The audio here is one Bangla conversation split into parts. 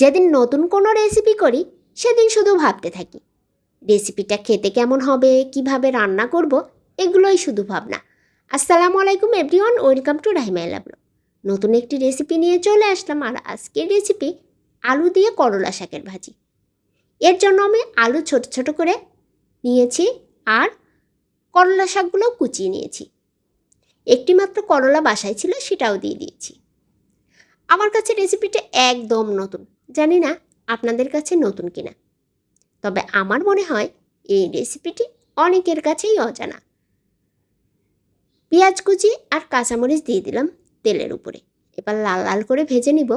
যেদিন নতুন কোনো রেসিপি করি, সেদিন শুধু ভাবতে থাকি। রেসিপিটা খেতে কেমন হবে, কীভাবে রান্না করব, এগুলোই শুধু ভাবনা। আসসালামু আলাইকুম everyone welcome to Rahimaila blog নতুন একটি রেসিপি নিয়ে চলে আসলাম আর আজকের রেসিপি আলু দিয়ে করলা শাকের ভাজি। এর জন্য আমি আলু ছোট ছোট করে নিয়েছি আর করলা শাকগুলোও কুচিয়ে নিয়েছি। একটি মাত্র করলা বাসায় ছিল, সেটাও দিয়ে দিয়েছি। আমার কাছে রেসিপিটা একদম নতুন। জানি না আপনাদের কাছে নতুন কিনা। তবে আমার মনে হয় এই রেসিপিটি অনেকের কাছেই অজানা। পেঁয়াজ কুচি আর কাঁচামরিচ দিয়ে দিলাম তেলের উপরে। এবার লাল লাল করে ভেজে নিব।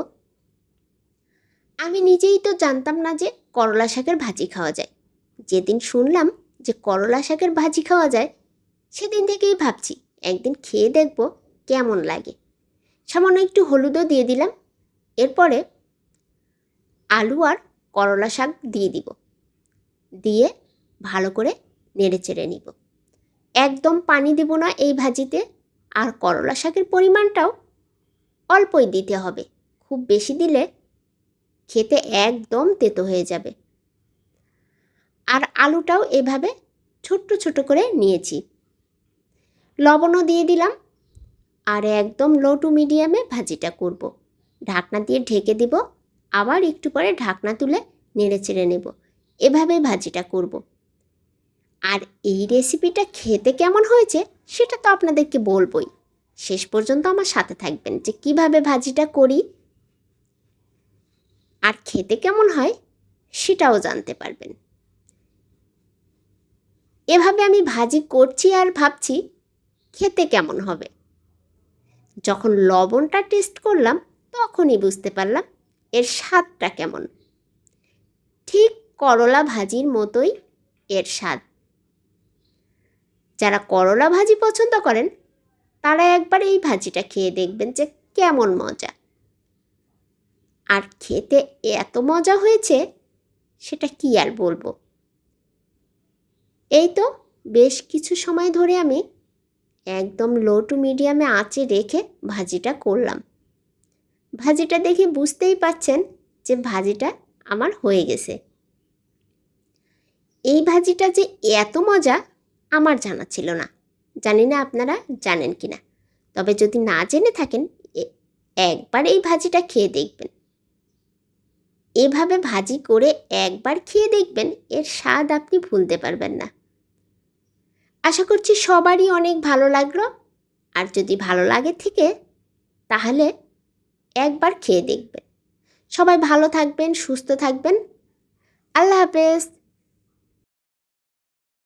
আমি নিজেই তো জানতাম না যে করলা শাকের ভাজি খাওয়া যায়। যেদিন শুনলাম যে করলা শাকের ভাজি খাওয়া যায়, সেদিন থেকেই ভাবছি একদিন খেয়ে দেখব কেমন লাগে। সামান্য একটু হলুদও দিয়ে দিলাম। এরপরে আলু আর করলা শাক দিয়ে দিব। দিয়ে ভালো করে নেড়ে চেড়ে নিব। একদম পানি দেব না এই ভাজিতে। আর করলা শাকের পরিমাণটাও অল্পই দিতে হবে। খুব বেশি দিলে খেতে একদম তেতো হয়ে যাবে। আর আলুটাও এভাবে ছোট্ট ছোট করে নিয়েছি। লবণও দিয়ে দিলাম। আর একদম লো টু মিডিয়ামে ভাজিটা করব। ঢাকনা দিয়ে ঢেকে দিব। আবার একটু পরে ঢাকনা তুলে নেড়ে চেড়ে নেব। এভাবে ভাজিটা করব। আর এই রেসিপিটা খেতে কেমন হয়েছে, সেটা তো আপনাদেরকে বলবই। শেষ পর্যন্ত আমার সাথে থাকবেন যে কীভাবে ভাজিটা করি। আর খেতে কেমন হয়, সেটাও জানতে পারবেন। এভাবে আমি ভাজি করছি আর ভাবছি, খেতে কেমন হবে। যখন লবণটা টেস্ট করলাম, তখনই বুঝতে পারলাম এর স্বাদটা কেমন? ঠিক করলা ভাজির মতোই এর স্বাদ। যারা করলা ভাজি পছন্দ করেন, তারা একবার এই ভাজিটা খেয়ে দেখবেন যে কেমন মজা। আর খেতে এত মজা হয়েছে, সেটা কি আর বলব? এই তো বেশ কিছু সময় ধরে আমি একদম লো টু মিডিয়ামে আঁচে রেখে ভাজিটা করলাম। ভাজিটা দেখে বুঝতেই পাচ্ছেন যে ভাজিটা আমার হয়ে গেছে। এই ভাজিটা যে এত মজা আমার জানা ছিল না। জানি না আপনারা জানেন কি না তবে যদি না জেনে থাকেন একবার এই ভাজিটা খেয়ে দেখবেন। এভাবে ভাজি করে একবার খেয়ে দেখবেন, এর স্বাদ আপনি ভুলতে পারবেন না। আশা করছি সবারই অনেক ভালো লাগল। আর যদি ভালো লাগে থেকে, তাহলে একবার খেয়ে দেখবেন। সবাই ভালো থাকবেন সুস্থ থাকবেন। আল্লাহ হাফেজ।